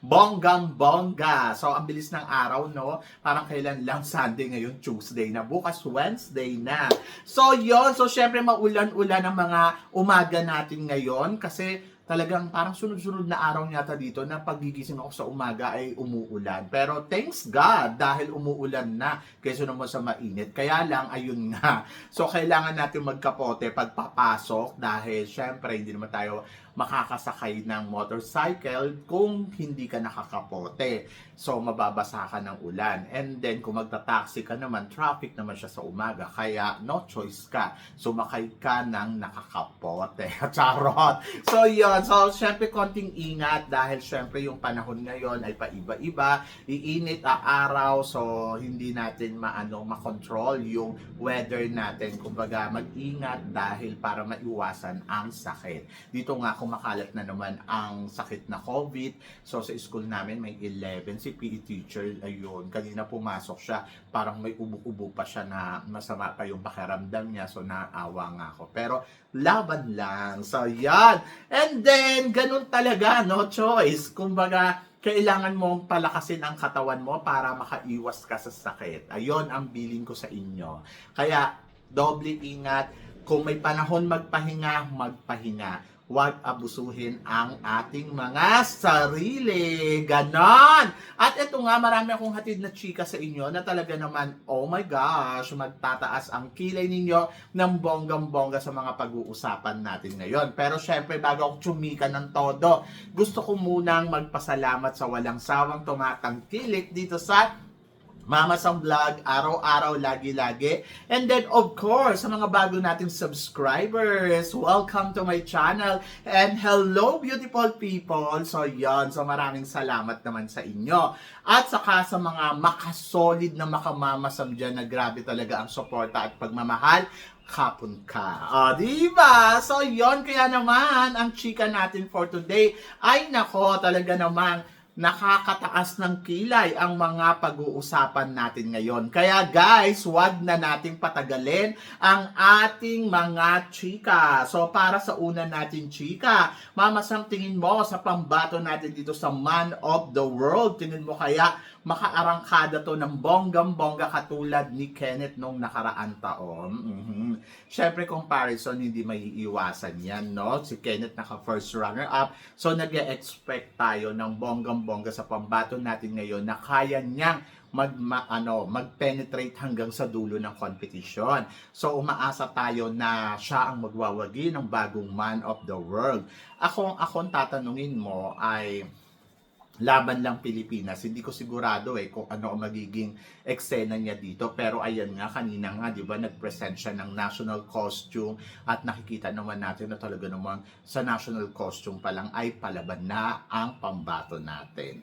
bonggang bongga. So, ang bilis ng araw, no? Parang kailan lang Sunday ngayon, Tuesday na. Bukas Wednesday na. So, yon So, syempre, maulan-ulan ang mga umaga natin ngayon kasi talagang parang sunod-sunod na araw yata dito na pagigising ako sa umaga ay umuulan. Pero thanks God dahil umuulan na kaysa naman sa mainit. Kaya lang, ayun nga. So, kailangan natin magkapote pagpapasok dahil syempre hindi naman tayo makakasakay ng motorcycle kung hindi ka nakakapote. So, mababasa ka ng ulan. And then, kung magta-taxi ka naman, traffic naman siya sa umaga. Kaya, no choice ka. Sumakay ka ng nakakapote. Charot! So, yun. So, syempre, konting ingat dahil syempre yung panahon ngayon ay paiba-iba. Iinit ang araw. So, hindi natin maano makontrol yung weather natin. Kumbaga, mag-ingat dahil para maiwasan ang sakit. Dito nga, kumakalat na naman ang sakit na COVID. So, sa school namin, may 11. Si PE teacher, ayun, kanina pumasok siya. Parang may ubo-ubo pa siya na masama pa yung pakiramdam niya. So, naawa nga ako. Pero, laban lang. So, yan. And then, ganun talaga, no choice. Kumbaga, kailangan mong palakasin ang katawan mo para makaiwas ka sa sakit. Ayon ang bilin ko sa inyo. Kaya, doble ingat. Kung may panahon magpahinga, magpahinga. Huwag abusuhin ang ating mga sarili. Ganon! At ito nga, marami akong hatid na chika sa inyo na talaga naman, oh my gosh, magtataas ang kilay ninyo ng bonggang-bongga sa mga pag-uusapan natin ngayon. Pero syempre, bago ako chumika ng todo, gusto ko munang magpasalamat sa walang sawang tumatangkilik dito sa Mama Sam Vlog, araw-araw, lagi-lagi. And then, of course, sa mga bago nating subscribers, welcome to my channel. And hello, beautiful people. So, yon So, maraming salamat naman sa inyo. At saka sa mga makasolid na makamamasam dyan na grabe talaga ang suporta at pagmamahal kapon ka. O, di ba? So, yon kaya naman, ang chika natin for today ay nako, talaga namang nakakataas ng kilay ang mga pag-uusapan natin ngayon. Kaya guys, wag na nating patagalin ang ating mga chika. So para sa una natin chika, mama Sam, tingin mo sa pambato natin dito sa Man of the World, tingin mo kaya makaarangkada to ng bonggam-bongga katulad ni Kenneth nung nakaraan taon. Mhm. Syempre, comparison, hindi may iiwasan yan, no? Si Kenneth naka first runner-up. So, nag expect tayo ng bonggam-bongga sa pambato natin ngayon na kaya niyang mag ma, ano mag-penetrate hanggang sa dulo ng competition. So umaasa tayo na siya ang magwawagi ng bagong man of the world. Ako ako tatanungin mo ay laban lang Pilipinas. Hindi ko sigurado eh kung ano ang magiging eksena niya dito. Pero ayan nga, kanina nga, di ba, nag-present siya ng national costume at nakikita naman natin na talaga naman sa national costume pa lang ay palaban na ang pambato natin.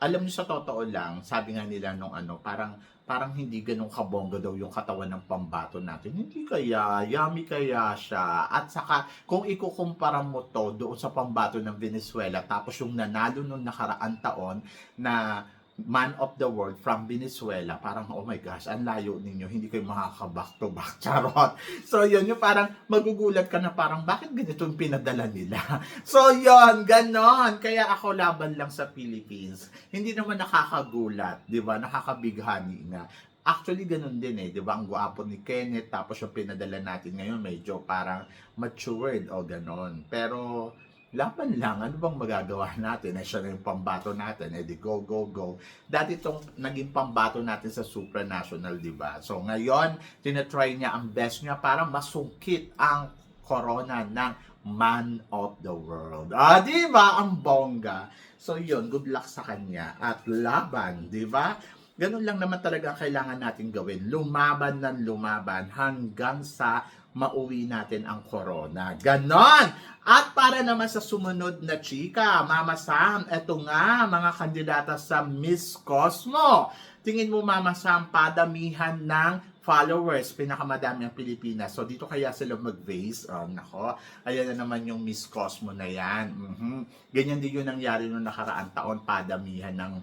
Alam niyo sa totoo lang, sabi nga nila nung ano, parang parang hindi ganun kabongga daw yung katawan ng pambato natin. Hindi kaya, yummy kaya siya. At saka, kung ikukumpara mo to doon sa pambato ng Venezuela, tapos yung nanalo nung nakaraan taon na man of the world from Venezuela, parang, oh my gosh, ang layo ninyo, hindi kayo makaka-back to back, charot. So, yun, yung parang magugulat ka na parang, bakit ganito yung pinadala nila? So, yun, ganon. Kaya ako laban lang sa Philippines. Hindi naman nakakagulat, di ba? Nakakabighani nga. Actually, ganun din eh, di ba? Ang gwapo ni Kenneth, tapos yung pinadala natin ngayon, medyo parang matured o ganon. Pero, laban lang, ano bang magagawa natin? Eh, siya na yung pambato natin, eh di go, go, go. Dati itong naging pambato natin sa supranational, di ba? So ngayon, tinatry niya ang best niya para masungkit ang corona ng man of the world. Ah, di ba? Ang bongga. So yun, good luck sa kanya. At laban, di ba? Ganun lang naman talaga ang kailangan natin gawin. Lumaban ng lumaban hanggang sa mauwi natin ang corona. Ganon! At para naman sa sumunod na chika, Mama Sam, eto nga, mga kandidata sa Miss Cosmo. Tingin mo, Mama Sam, padamihan ng followers, pinakamadami ang Pilipinas. So, dito kaya sila mag-base. Oh, nako, ayan na naman yung Miss Cosmo na yan. Mhm. Ganyan din yung nangyari noong nakaraan taon, padamihan ng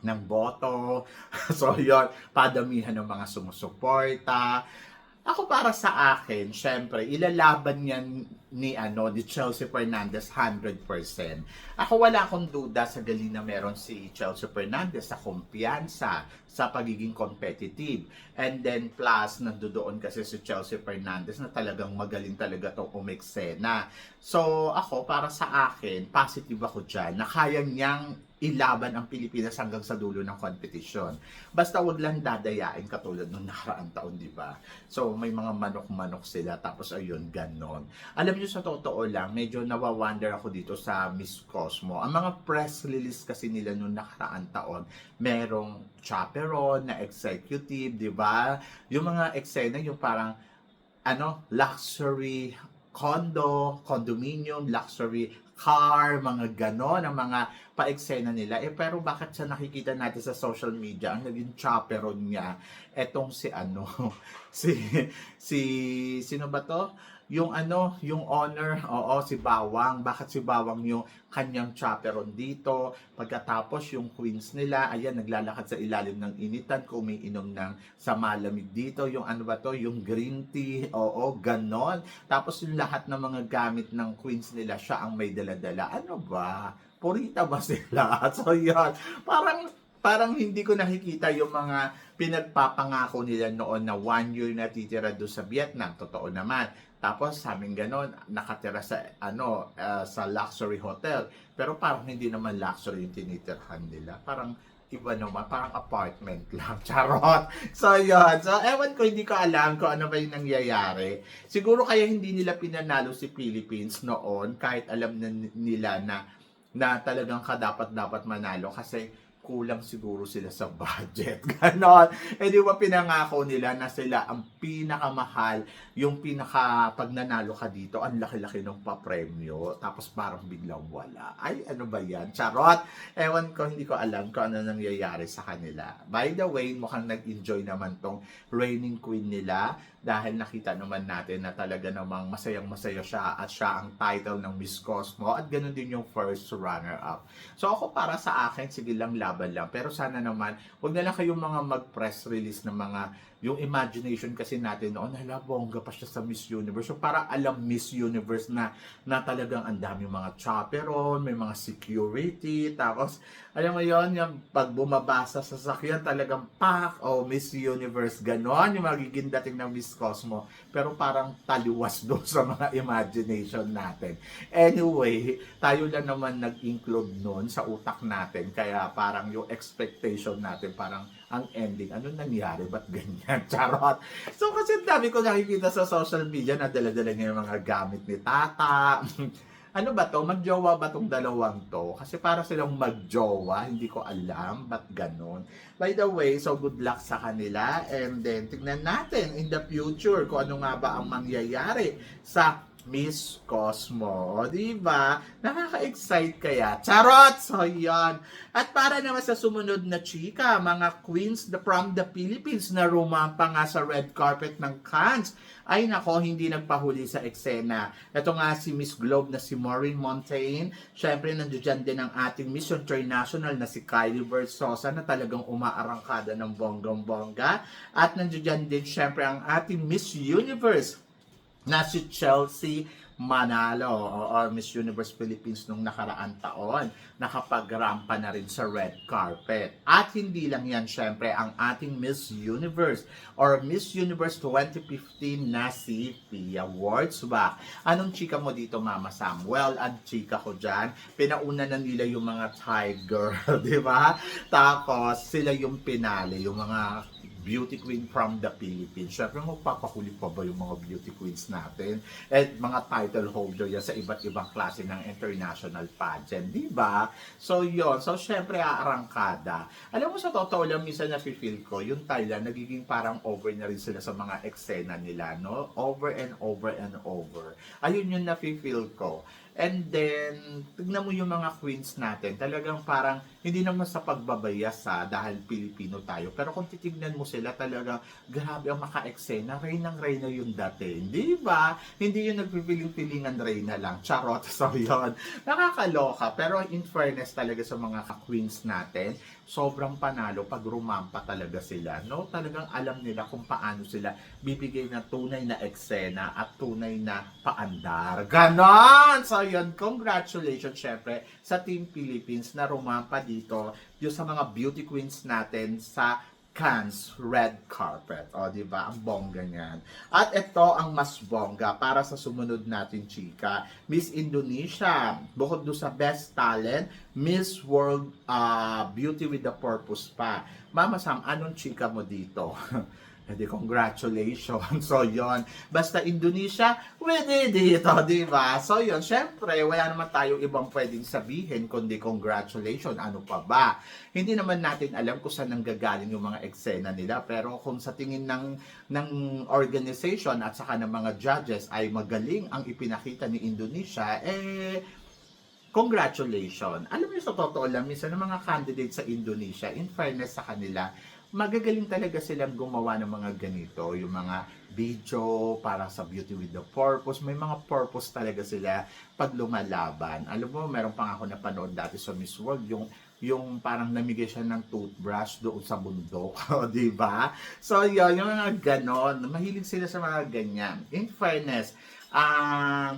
ng boto. so, yun, padamihan ng mga sumusuporta. Ako para sa akin, syempre, ilalaban yan ni ano ni Chelsea Fernandez 100%. Ako wala akong duda sa galing na meron si Chelsea Fernandez sa kumpiyansa, sa pagiging competitive. And then plus nandoon kasi si Chelsea Fernandez na talagang magaling talaga tong umeksena. So ako para sa akin, positive ako diyan na kaya niyang ilaban ang Pilipinas hanggang sa dulo ng competition. Basta wag lang dadayain katulad nung nakaraang taon, di ba? So, may mga manok-manok sila, tapos ayun, ganon. Alam niyo sa totoo lang, medyo nawa-wonder ako dito sa Miss Cosmo. Ang mga press release kasi nila nung nakaraang taon, merong chaperon na executive, di ba? Yung mga eksena, yung parang, ano, luxury condo, condominium, luxury car, mga ganon, ang mga pa-eksena nila. Eh, pero bakit sa nakikita natin sa social media, ang naging chaperon niya, etong si ano, si, si, sino ba to? Yung ano, yung owner, oo, si Bawang. Bakit si Bawang yung kanyang chaperon dito? Pagkatapos yung queens nila, ayan, naglalakad sa ilalim ng initan, kumiinom ng sa malamig dito. Yung ano ba to? Yung green tea, oo, ganon. Tapos yung lahat ng mga gamit ng queens nila, siya ang may dala-dala. Ano ba? Purita ba sila? So, yan. Parang, parang hindi ko nakikita yung mga pinagpapangako nila noon na one year na titira doon sa Vietnam. Totoo naman. Tapos sa amin ganon, nakatira sa ano ah, sa luxury hotel. Pero parang hindi naman luxury yung tinitirhan nila. Parang iba naman, parang apartment lang. Charot! So, yun. So, ewan ko, hindi ko alam kung ano ba yung nangyayari. Siguro kaya hindi nila pinanalo si Philippines noon, kahit alam na nila na na talagang kadapat-dapat manalo kasi kulang siguro sila sa budget. Ganon. Eh di ba pinangako nila na sila ang pinakamahal, yung pinaka pag nanalo ka dito, ang laki-laki ng papremyo, tapos parang biglang wala. Ay, ano ba yan? Charot! Ewan ko, hindi ko alam kung ano nangyayari sa kanila. By the way, mukhang nag-enjoy naman tong reigning queen nila dahil nakita naman natin na talaga namang masayang masaya siya at siya ang title ng Miss Cosmo at ganun din yung first runner-up. So ako para sa akin, sige lang laban lang. Pero sana naman, wag na lang kayong mga mag-press release ng mga yung imagination kasi natin noon, hala, bongga pa siya sa Miss Universe. So para alam Miss Universe na, na talagang ang dami mga chaperon, may mga security, tapos, alam mo yon yung pag bumaba sa sasakyan, talagang pak, oh, Miss Universe, ganon, yung magiging dating ng Miss Cosmo. Pero parang taliwas doon sa mga imagination natin. Anyway, tayo lang naman nag-include noon sa utak natin, kaya parang yung expectation natin, parang ang ending, ano nangyari? Ba't ganyan? Charot. So, kasi dami ko nakikita sa social media na dala-dala niya yung mga gamit ni Tata. ano ba to? Magjowa ba tong dalawang to? Kasi para silang magjowa, hindi ko alam. Ba't ganon? By the way, so good luck sa kanila. And then, tignan natin in the future kung ano nga ba ang mangyayari sa Miss Cosmo. O, di ba? Nakaka-excite kaya. Charot! So, yan. At para naman sa sumunod na chika, mga queens the, from the Philippines na rumampa nga sa red carpet ng Cannes. Ay nako, hindi nagpahuli sa eksena. Ito nga si Miss Globe na si Maureen Montaigne. Siyempre, nandiyan din ang ating Miss International na si Kylie Versosa na talagang umaarangkada ng bonggang-bongga. At nandiyan din siyempre ang ating Miss Universe na si Chelsea Manalo o Miss Universe Philippines nung nakaraan taon nakapagrampa na rin sa red carpet. At hindi lang yan, syempre, ang ating Miss Universe or Miss Universe 2015 na si Pia Wurtzbach. Anong chika mo dito, Mama Sam? Well, ang chika ko dyan, pinauna na nila yung mga tiger, di ba? Tapos, sila yung pinali, yung mga beauty queen from the Philippines. Siyempre, magpapahuli pa ba yung mga beauty queens natin? At mga title holder yan sa iba't ibang klase ng international pageant, di ba? So, yon So, syempre, aarangkada. Alam mo, sa totoo lang, minsan na-feel ko, yung Thailand, nagiging parang over na rin sila sa mga eksena nila, no? Over and over and over. Ayun yung na-feel ko. And then, tignan mo yung mga queens natin, talagang parang hindi naman sa pagbabayas sa dahil Pilipino tayo. Pero kung titignan mo sila, talaga grabe ang maka-eksena. Reynang Reyna yung dating. Di ba? Hindi yung nagpipiling-pilingan Reyna lang. Charot. So yun. Nakakaloka. Pero in fairness talaga sa mga queens natin, sobrang panalo pag rumampa talaga sila. No? Talagang alam nila kung paano sila bibigay ng tunay na eksena at tunay na paandar. Ganon! So yun, congratulations syempre sa Team Philippines na rumampa dito yung sa mga beauty queens natin sa Cannes red carpet. O, di ba? Ang bongga niyan. At ito ang mas bongga para sa sumunod natin, chika. Miss Indonesia. Bukod do sa Best Talent, Miss World ah, Beauty with a Purpose pa. Mama Sam, anong chika mo dito? Hindi, congratulations. So, yon Basta Indonesia, pwede dito, di ba? So, yon Syempre, wala naman tayong ibang pwedeng sabihin kundi congratulations. Ano pa ba? Hindi naman natin alam kung saan nanggagaling yung mga eksena nila. Pero kung sa tingin ng, ng organization at saka ng mga judges ay magaling ang ipinakita ni Indonesia, eh, congratulations. Alam mo sa totoo lang, minsan ng mga candidates sa Indonesia, in fairness sa kanila, magagaling talaga silang gumawa ng mga ganito, yung mga video para sa Beauty with the Purpose. May mga purpose talaga sila pag lumalaban. Alam mo, meron pa ako napanood dati sa Miss World, yung yung parang namigay siya ng toothbrush doon sa bundok, di ba? So, yun, yung mga ganon, mahilig sila sa mga ganyan. In fairness, ah,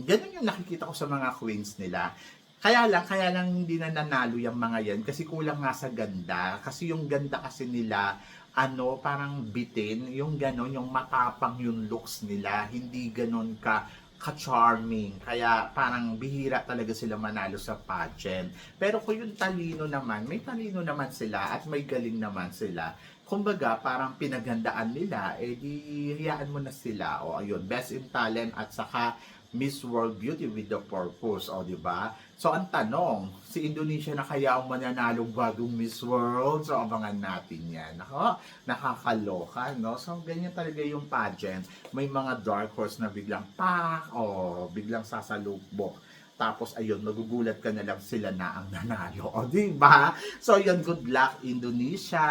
ganun yung nakikita ko sa mga queens nila. Kaya lang, kaya lang hindi na nanalo yung mga yan kasi kulang nga sa ganda. Kasi yung ganda kasi nila, ano, parang bitin, yung ganon, yung matapang yung looks nila, hindi ganon ka ka-charming. Kaya parang bihira talaga sila manalo sa pageant. Pero kung yung talino naman, may talino naman sila at may galing naman sila. Kumbaga, parang pinaghandaan nila, eh di hiyaan mo na sila. O ayun, best in talent at saka Miss World Beauty with the Purpose, o di ba? So ang tanong, si Indonesia na kaya ang mananalong bagong Miss World? So abangan natin yan. Nako, nakakaloka, no? So ganyan talaga yung pageant. May mga dark horse na biglang pak, o biglang sasalubok. Tapos ayun, magugulat ka na lang sila na ang nanalo. O, di ba? So, yun, good luck, Indonesia.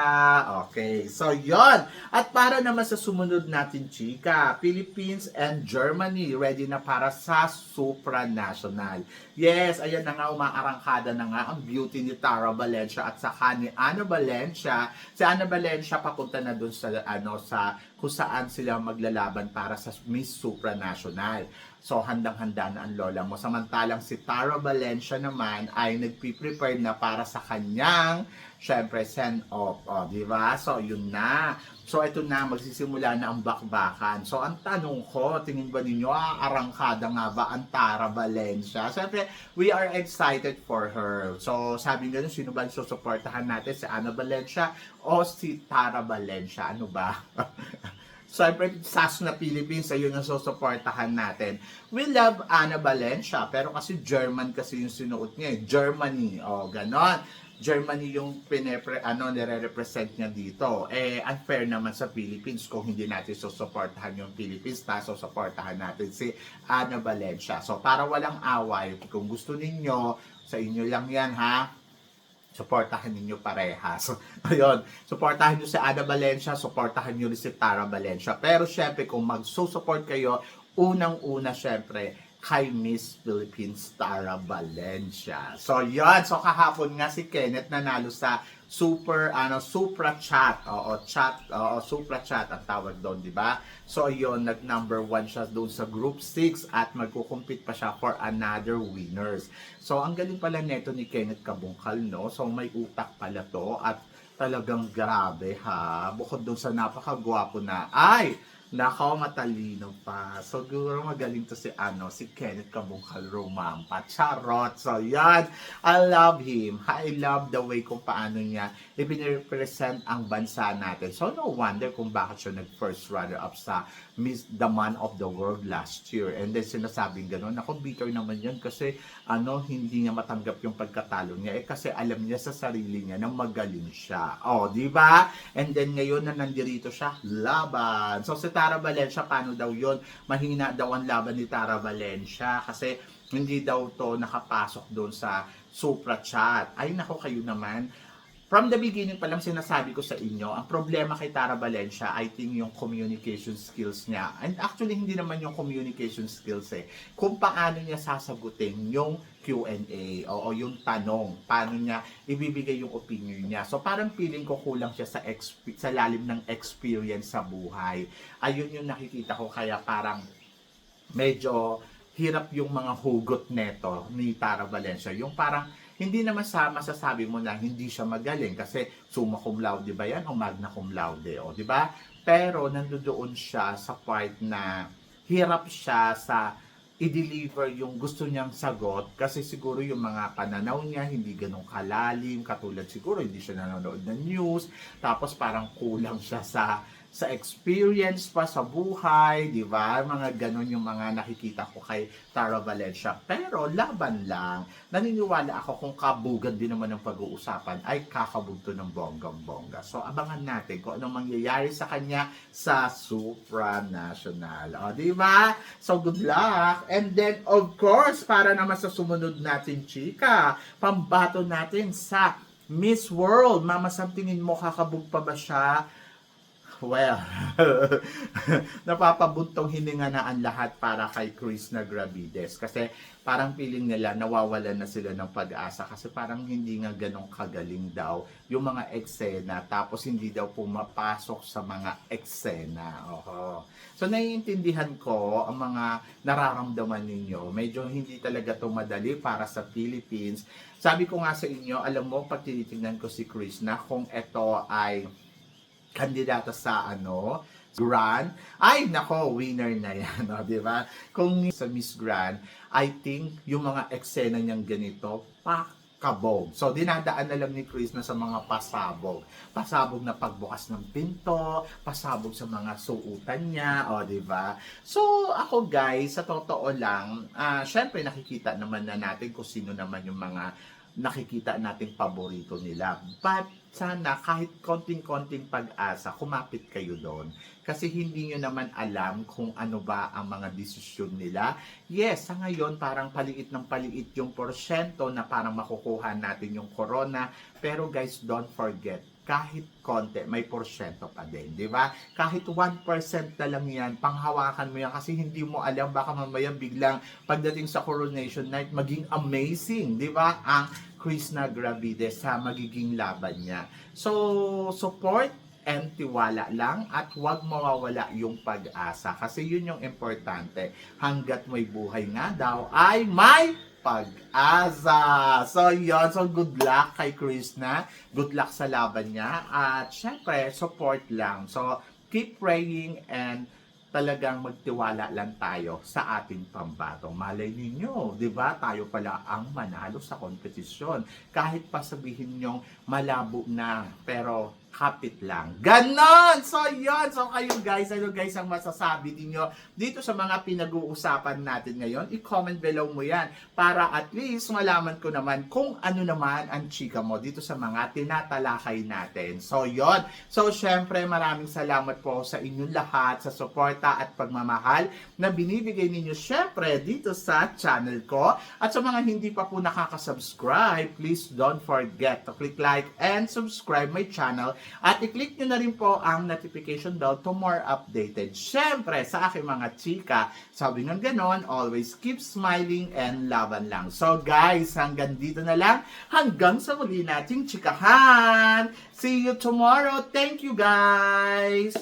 Okay. So, yun. At para naman sa sumunod natin, chika, Philippines and Germany ready na para sa supranational. Yes, ayan na nga, umaarangkada na nga ang beauty ni Tara Valencia at saka ni Ana Valencia. Si Ana Valencia papunta na dun sa, ano, sa kung saan sila maglalaban para sa Miss Supranational. So, handang-handa na ang lola mo. Samantalang si Tara Valencia naman ay nagpiprepare na para sa kanyang, syempre, send-off. O, di ba? So, yun na. So, ito na, magsisimula na ang bakbakan. So, ang tanong ko, tingin ba ninyo, ah, arangkada nga ba ang Tara Valencia? Siyempre, we are excited for her. So, sabi nga nun, sino ba ang susuportahan natin? Si Ana Valencia o si Tara Valencia? Ano ba? Siyempre, SAS na Philippines, ayun ang susuportahan natin. We love Ana Valencia, pero kasi German kasi yung sinuot niya, eh. Germany, o ganon. Germany yung pinepre, ano, nire-represent niya dito. Eh, unfair naman sa Philippines kung hindi natin susuportahan yung Philippines, ta susuportahan natin si Ana Valencia. So, para walang away, kung gusto ninyo, sa inyo lang yan, ha? Suportahan ninyo parehas. Ayun, suportahan nyo si Ana Valencia, suportahan nyo rin si Tara Valencia. Pero syempre, kung magsusupport kayo, unang-una syempre, kay Miss Philippines Tara Valencia. So, yun. So, kahapon nga si Kenneth nanalo sa super ano supra chat. Oo chat oo supra chat ang tawag doon di ba? So ayun nag number one siya doon sa group 6 at magkukumpit pa siya for another winners. So ang galing pala neto ni Kenneth Kabungkal no? So may utak pala to at talagang grabe ha? Bukod doon sa napakagwapo na ay Nakaw, matalino pa. So, siguro magaling to si, ano, si Kenneth Kabungkal Romampa. Charot. So, yan. I love him. I love the way kung paano niya ipinirepresent ang bansa natin. So, no wonder kung bakit siya nag-first runner-up sa Miss the Man of the World last year. And then, sinasabing gano'n. Ako, bitter naman yun kasi, ano, hindi niya matanggap yung pagkatalo niya. Eh, kasi alam niya sa sarili niya na magaling siya. Oh, di ba? And then, ngayon na nandirito siya, laban. So, si Tara Valencia, paano daw yon Mahina daw ang laban ni Tara Valencia kasi hindi daw to nakapasok doon sa Supra Chat. Ay, nako kayo naman. From the beginning pa lang sinasabi ko sa inyo, ang problema kay Tara Valencia, I think yung communication skills niya. And actually, hindi naman yung communication skills eh. Kung paano niya sasagutin yung Q&A o, o yung tanong, paano niya ibibigay yung opinion niya. So parang feeling ko kulang siya sa exp- sa lalim ng experience sa buhay. Ayun yung nakikita ko kaya parang medyo hirap yung mga hugot neto ni Tara Valencia. Yung parang hindi naman sa masasabi mo na hindi siya magaling kasi summa cum laude ba yan o magna cum laude o di ba? Pero nandoon siya sa part na hirap siya sa i-deliver yung gusto niyang sagot kasi siguro yung mga pananaw niya hindi ganun kalalim katulad siguro hindi siya nanonood ng news tapos parang kulang siya sa sa experience pa sa buhay, di ba? Mga ganon yung mga nakikita ko kay Tara Valencia. Pero laban lang. Naniniwala ako kung kabugan din naman ng pag-uusapan ay kakabugto ng bonggang-bongga. So abangan natin kung anong mangyayari sa kanya sa supranational. O, di ba? So good luck. And then, of course, para naman sa sumunod natin, chika, pambato natin sa Miss World. Mama, Sam, tingin mo kakabog pa ba siya? Well, napapabuntong hininga na ang lahat para kay Chris na Gravides. Kasi parang feeling nila nawawalan na sila ng pag-asa kasi parang hindi nga ganong kagaling daw yung mga eksena tapos hindi daw pumapasok sa mga eksena. Oho. So naiintindihan ko ang mga nararamdaman ninyo. Medyo hindi talaga to madali para sa Philippines. Sabi ko nga sa inyo, alam mo, pag tinitingnan ko si Chris na kung ito ay kandidata sa ano, Grand. Ay, nako, winner na yan, no, di ba? Kung sa Miss Grand, I think yung mga eksena niyang ganito, pakabog. So, dinadaan na lang ni Chris na sa mga pasabog. Pasabog na pagbukas ng pinto, pasabog sa mga suutan niya, o, di ba? So, ako guys, sa totoo lang, ah syempre nakikita naman na natin kung sino naman yung mga nakikita nating paborito nila. But sana kahit konting-konting pag-asa, kumapit kayo doon. Kasi hindi nyo naman alam kung ano ba ang mga desisyon nila. Yes, sa ngayon parang paliit ng paliit yung porsyento na parang makukuha natin yung corona. Pero guys, don't forget, kahit konti, may porsyento pa din, di ba? Kahit 1% na lang yan, panghawakan mo yan kasi hindi mo alam, baka mamaya biglang pagdating sa coronation night, maging amazing, di ba? Ang Chris na Gravides sa magiging laban niya. So, support and tiwala lang at huwag mawawala yung pag-asa kasi yun yung importante. Hanggat may buhay nga daw ay may pag-asa. So, yun. So, good luck kay Chris na. Good luck sa laban niya. At, syempre, support lang. So, keep praying and talagang magtiwala lang tayo sa ating pambato. Malay ninyo, di ba? Tayo pala ang manalo sa kompetisyon. Kahit pa sabihin nyong malabo na, pero kapit lang. Ganon! So, yun. So, kayo guys, ano guys ang masasabi ninyo dito sa mga pinag-uusapan natin ngayon? I-comment below mo yan para at least malaman ko naman kung ano naman ang chika mo dito sa mga tinatalakay natin. So, yun. So, syempre, maraming salamat po sa inyong lahat sa suporta at pagmamahal na binibigay ninyo syempre dito sa channel ko. At sa mga hindi pa po nakaka-subscribe, please don't forget to click like and subscribe my channel At i-click nyo na rin po ang notification bell to more updated. Siyempre, sa aking mga chika, sabi ng ganon, always keep smiling and laban lang. So guys, hanggang dito na lang. Hanggang sa muli nating chikahan. See you tomorrow. Thank you guys.